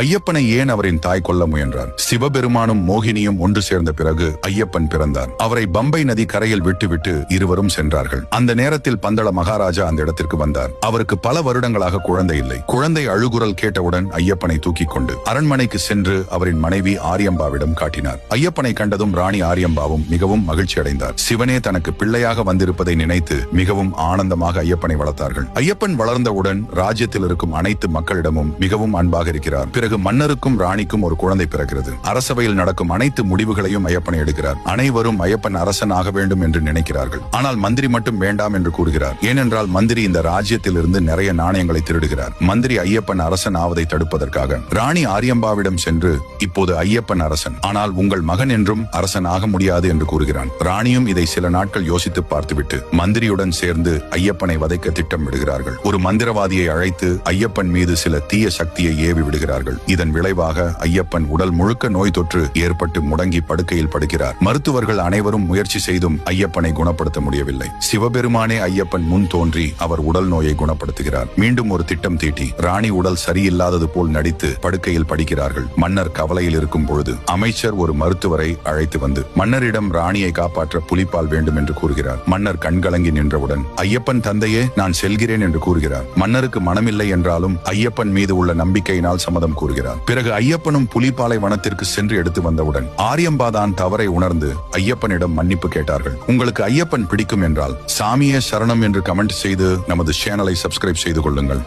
ஐயப்பனை ஏன் அவரின் தாய் கொல்ல முயன்றார்? சிவபெருமானும் மோகினியும் ஒன்று சேர்ந்த பிறகு ஐயப்பன் பிறந்தார். அவரை பம்பை நதி கரையில் விட்டுவிட்டு இருவரும் சென்றார்கள். அந்த நேரத்தில் பந்தள மகாராஜா அந்த இடத்திற்கு வந்தார். அவருக்கு பல வருடங்களாக குழந்தை இல்லை. குழந்தை அழுகுரல் கேட்டவுடன் ஐயப்பனை தூக்கிக் கொண்டு அரண்மனைக்கு சென்று அவரின் மனைவி ஆரியம்பாவிடம் காட்டினார். ஐயப்பனை கண்டதும் ராணி ஆரியம்பாவும் மிகவும் மகிழ்ச்சி அடைந்தார். சிவனே தனக்கு பிள்ளையாக வந்திருப்பதை நினைத்து மிகவும் ஆனந்தமாக ஐயப்பனை வளர்த்தார்கள். ஐயப்பன் வளர்ந்தவுடன் ராஜ்யத்தில் இருக்கும் அனைத்து மக்களிடமும் மிகவும் அன்பாக இருக்கிறார். பிறகு மன்னருக்கும் ராணிக்கும் ஒரு குழந்தை பிறக்கிறது. அரசவையில் நடக்கும் அனைத்து முடிவுகளையும் ஐயப்பனை எடுக்கிறார். அனைவரும் ஐயப்பன் அரசன் ஆக வேண்டும் என்று நினைக்கிறார்கள். ஆனால் மந்திரி மட்டும் வேண்டாம் என்று கூறுகிறார். ஏனென்றால் மந்திரி இந்த ராஜ்யத்தில் இருந்து நிறைய நாணயங்களை திருடுகிறார். மந்திரி ஐயப்பன் அரசன் ஆவதை தடுப்பதற்காக. ராணி ஆரியம்பாவிடம் சென்று இப்போது ஐயப்பன் அரசன். ஆனால் உங்கள் மகன் என்றும் அரசன் ஆக முடியாது என்று கூறுகிறான். ராணியும் இதை சில நாட்கள் யோசித்து பார்த்துவிட்டு மந்திரியுடன் சேர்ந்து ஐயப்பனை வதைக்க திட்டமிடுகிறார்கள். ஒரு மந்திரவாதியை அழைத்து ஐயப்பன் மீது சில தீய சக்தியை ஏவி விடுகிறார்கள். இதன் விளைவாக ஐயப்பன் உடல் முழுக்க நோய் தொற்று ஏற்பட்டு முடங்கி படுக்கையில் படுக்கிறார். மருத்துவர்கள் அனைவரும் முயற்சி செய்தும் ஐயப்பனை குணப்படுத்த முடியவில்லை. சிவபெருமானே ஐயப்பன் முன் தோன்றி அவர் உடல் நோயை குணப்படுத்துகிறார். மீண்டும் ஒரு திட்டம் தீட்டி ராணி உடல் சரியில்லாதது போல் நடித்து படுக்கையில் படிக்கிறார்கள். மன்னர் கவலையில் இருக்கும் பொழுது அமைச்சர் ஒரு மருத்துவரை அழைத்து வந்து மன்னரிடம் ராணியை காப்பாற்ற புலிப்பால் வேண்டும் என்று கூறுகிறார். மன்னர் கண்கலங்கி நின்றவுடன் ஐயப்பன் தந்தையே நான் செல்கிறேன் என்று கூறுகிறார். மன்னருக்கு மனமில்லை என்றாலும் ஐயப்பன் மீது உள்ள நம்பிக்கையினால் சம்மதம் கூறுகிறார். பிறகு ஐயப்பனும் புலிபாலை வனத்திற்கு சென்று எடுத்து வந்தவுடன் ஆரியம்பாதான் தவறை உணர்ந்து ஐயப்பனிடம் மன்னிப்பு கேட்டார்கள். உங்களுக்கு ஐயப்பன் பிடிக்கும் என்றால் சாமியே சரணம் என்று கமெண்ட் செய்து நமது சேனலை சப்ஸ்கிரைப் செய்து கொள்ளுங்கள்.